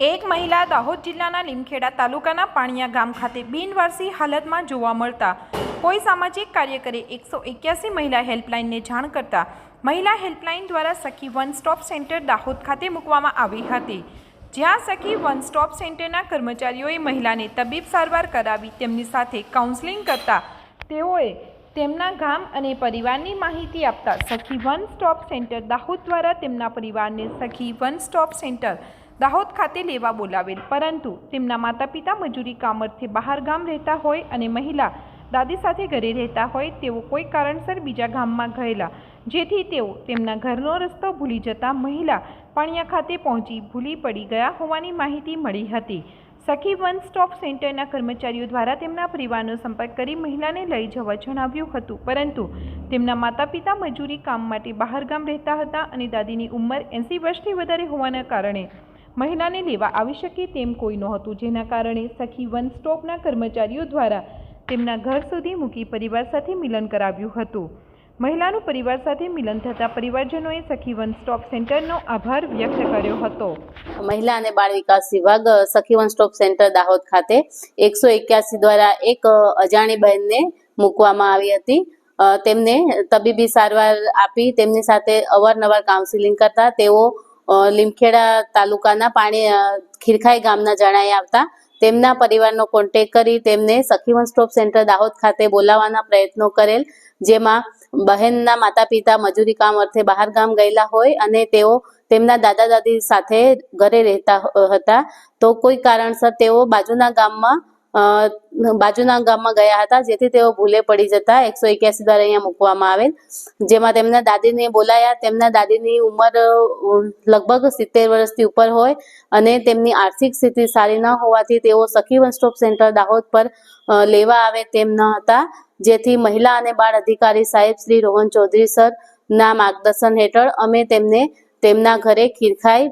એક મહિલા દાહોદ જિલ્લાના લીમખેડા તાલુકાના પાણિયા ગામ ખાતે બિનવારસી હાલતમાં જોવા મળતા કોઈ સામાજિક કાર્યકરે એકસો એક્યાસી મહિલા હેલ્પલાઇનને જાણ કરતા મહિલા હેલ્પલાઇન દ્વારા સખી વન સ્ટોપ સેન્ટર દાહોદ ખાતે મૂકવામાં આવી હતી. જ્યાં સખી વન સ્ટોપ સેન્ટરના કર્મચારીઓએ મહિલાને તબીબ સારવાર કરાવી તેમની સાથે કાઉન્સેલિંગ કરતા તેઓએ તેમના ગામ અને પરિવારની માહિતી આપતા સખી વન સ્ટોપ સેન્ટર દાહોદ દ્વારા તેમના પરિવારને સખી વન સ્ટોપ સેન્ટર દાહોદ ખાતે લેવા બોલાવેલ. પરંતુ તેમના માતા પિતા મજૂરી કામ અર્થે બહાર ગામ રહેતા હોય અને મહિલા દાદી સાથે ઘરે રહેતા હોય તેઓ કોઈ કારણસર બીજા ગામમાં ગયેલા. જેથી તેઓ તેમના ઘરનો રસ્તો ભૂલી જતા મહિલા પાણિયા ખાતે પહોંચી ભૂલી પડી ગયા હોવાની માહિતી મળી હતી. સખી વન સ્ટોપ સેન્ટરના કર્મચારીઓ દ્વારા તેમના પરિવારનો સંપર્ક કરી મહિલાને લઈ જવા જણાવ્યું હતું. પરંતુ તેમના માતા પિતા મજૂરી કામ માટે બહારગામ રહેતા હતા અને દાદીની ઉંમર એંસી વર્ષથી વધારે હોવાના કારણે મહિલાને લેવા આવી શકે તેમ કોઈ નહોતું. જેના કારણે સખી વન સ્ટોપના કર્મચારીઓ દ્વારા તેમના ઘર સુધી મૂકી પરિવાર સાથે મિલન કરાવ્યું હતું. મહિલાનું પરિવાર સાથે મિલન થતાં પરિવારજનોએ સખી વન સ્ટોપ સેન્ટરનો આભાર વ્યક્ત કર્યો હતો. મહિલા અને બાળ વિકાસ વિભાગ સખી વન સ્ટોપ સેન્ટર દાહોદ ખાતે એકસો એક્યાસી દ્વારા એક અજાણી બહેનને મૂકવામાં આવી હતી. તેમને તબીબી સારવાર આપી, તેમની સાથે અવારનવાર કાઉન્સિલિંગ કરતા, તેઓ લીમખેડા તાલુકાના પાણી ખીરખાઈ ગામના જણાઈ આવતા. તેમના પરિવારનો કોન્ટેક કરી તેમને સખી વન સ્ટોપ સેન્ટર દાહોદ ખાતે બોલાવવાના પ્રયત્નો કરેલ, જેમાં બહેનના માતા પિતા મજૂરી કામ અર્થે બહાર ગામ ગયેલા હોય અને તેઓ તેમના દાદા દાદી સાથે ઘરે રહેતા હતા. તો કોઈ કારણસર તેઓ બાજુના ગામમાં બાજુના ગામમાં ગયા હતા, જેથી તેઓ ભૂલે પડી જતા એકસો એક્યાસી દ્વારા અહીંયા મૂકવામાં આવેલ. જેમાં તેમના દાદીને બોલાયા. તેમના દાદીની ઉંમર લગભગ સિત્તેર વર્ષથી ઉપર હોય અને તેમની આર્થિક સ્થિતિ સારી ન હોવાથી તેઓ સખી વન સ્ટોપ સેન્ટર દાહોદ પર લેવા આવે તેમ ન હતા. જેથી મહિલા અને બાળ અધિકારી સાહેબ શ્રી રોહન ચૌધરી સર ના માર્ગદર્શન હેઠળ અમે તેમને તેમના ઘરે ખીરખાઈ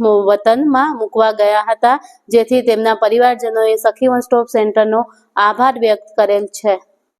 વતનમાં મૂકવા ગયા હતા, જેથી તેમના પરિવારજનોએ સખી વન સ્ટોપ સેન્ટરનો આભાર વ્યક્ત કરેલ છે.